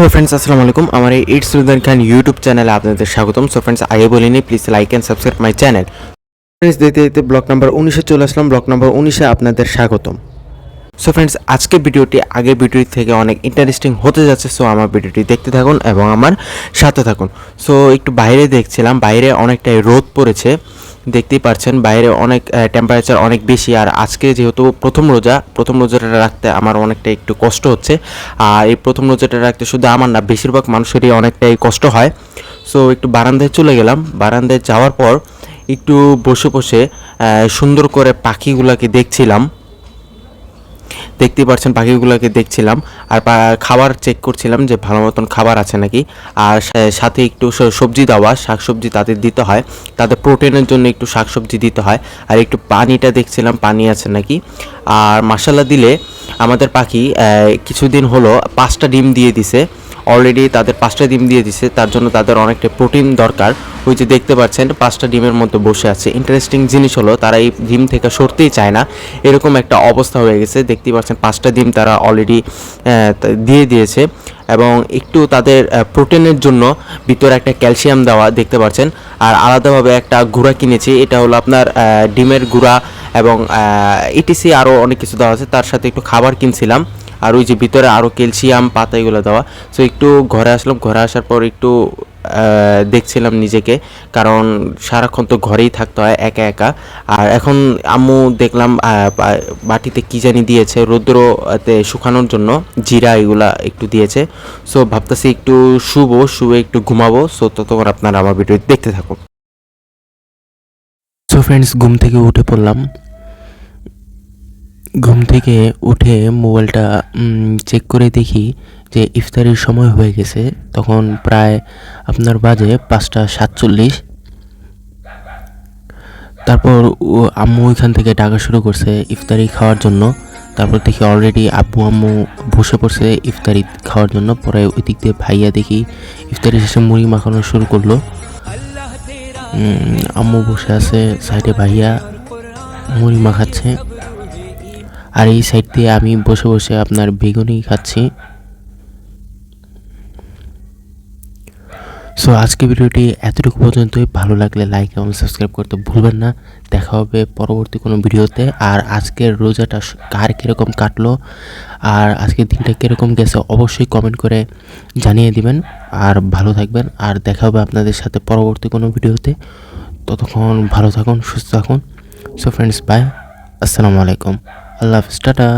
So friends আসসালামু আলাইকুম। আমার এই ইটস রুদান খান ইউটিউব চ্যানেলে আপনাদের স্বাগতম। সো ফ্রেন্ডস আগে বলিনি please like and subscribe my channel friends দিতে দিতে ব্লক নাম্বার উনিশে চলে আসলাম ব্লক নাম্বার উনিশে আপনাদের স্বাগতম। সো ফ্রেন্ডস আজকে ভিডিওটি আগের ভিডিও থেকে অনেক ইন্টারেস্টিং হতে যাচ্ছে সো আমার ভিডিওটি দেখতে থাকুন এবং আমার সাথে থাকুন। সো একটু বাইরে দেখছিলাম, বাইরে অনেকটাই রোদ পড়েছে। দেখতেই পারছেন, বাইরে অনেক টেম্পারেচার অনেক বেশি। আর আজকে যেহেতু প্রথম রোজা, প্রথম রোজাটা রাখতে আমার অনেকটা একটু কষ্ট হচ্ছে। আর এই প্রথম রোজাটা রাখতে শুধু আমার না, বেশিরভাগ মানুষেরই অনেকটাই কষ্ট হয়। সো একটু বারান্দায় চলে গেলাম। বারান্দায় যাওয়ার পর একটু বসে বসে সুন্দর করে পাখিগুলোকে দেখছিলাম। দেখতেই পাচ্ছেন পাখিগুলোকে দেখছিলাম। আর খাবার চেক করছিলাম যে ভালো মতন খাবার আছে নাকি। আর সাথে একটু সবজি দেওয়া, শাকসবজি তাদের দিতে হয়। তাদের প্রোটিনের জন্য একটু শাকসবজি দিতে হয়। আর একটু পানিটা দেখছিলাম, পানি আছে নাকি। আর মশালা দিলে আমাদের পাখি কিছুদিন হলো পাঁচটা ডিম দিয়ে দিছে। অলরেডি তাদের পাঁচটা ডিম দিয়ে দিছে, তার জন্য তাদের অনেকটা প্রোটিন দরকার। ওই যে দেখতে পাচ্ছেন, পাঁচটা ডিমের মধ্যে বসে আছে। ইন্টারেস্টিং জিনিস হলো, তারা এই ডিম থেকে সরতেই চায় না। এরকম একটা অবস্থা হয়ে গেছে। দেখতেই পাচ্ছেন, পাঁচটা ডিম তারা অলরেডি দিয়ে দিয়েছে। এবং একটু তাদের প্রোটিনের জন্য ভিতরে একটা ক্যালসিয়াম দেওয়া দেখতে পাচ্ছেন। আর আলাদাভাবে একটা গুঁড়া কিনেছি। এটা হলো আপনার ডিমের গুঁড়া এবং ইটিসি আরও অনেক কিছু দেওয়া আছে। তার সাথে একটু খাবার কিনছিলাম। আর ওই যে ভিতরে আরও ক্যালসিয়াম, পাতা এগুলো দেওয়া। সো একটু ঘরে আসলাম, ঘরে আসার পর একটু দেখছিলাম নিজেকে, কারণ সারাক্ষণ তো ঘরেই থাকতে হয়, একা একা। আর এখন আম্মু দেখলাম বাটিতে কি জানি দিয়েছে, রৌদ্রতে শুকানোর জন্য জিরা এগুলা একটু দিয়েছে। সো ভাবতেছি একটু শুবো, শুয়ে একটু ঘুমাবো। সো ততক্ষণ আপনারা আমার ভিডিও দেখতে থাকুন। সো ফ্রেন্ডস ঘুম থেকে উঠে পড়লাম। ঘুম থেকে উঠে মোবাইলটা চেক করে দেখি যে ইফতারির সময় হয়ে গেছে। তখন প্রায় আপনার বাজে পাঁচটা সাতচল্লিশ। তারপর আম্মু ওইখান থেকে ডাকা শুরু করছে ইফতারি খাওয়ার জন্য। তারপর দেখি অলরেডি আব্বু, আম্মু বসে পড়ছে ইফতারি খাওয়ার জন্য। পরে ওই দিক দিয়ে ভাইয়া দেখি ইফতারি শেষে মুড়ি মাখানো শুরু করল। আম্মু বসে আছে সাইডে, ভাইয়া মুড়ি মাখাচ্ছে। আর এই সাইড দিয়ে আমি বসে বসে আপনার বেগুনি খাচ্ছি। সো আজকে ভিডিওটি এতটুকু পর্যন্তই। ভালো লাগলে লাইক এবং সাবস্ক্রাইব করতে ভুলবেন না। দেখা হবে পরবর্তী কোনো ভিডিওতে। আর আজকের রোজাটা কার কীরকম কাটলো? আর আজকের দিনটা কীরকম গেছে? অবশ্যই কমেন্ট করে জানিয়ে দিবেন। আর ভালো থাকবেন। আর দেখা হবে আপনাদের সাথে পরবর্তী কোনো ভিডিওতে। ততক্ষণ ভালো থাকুন, সুস্থ থাকুন। সো ফ্রেন্ডস বাই আসসালামু আলাইকুম। আল্লাহ হাফিজ টাটা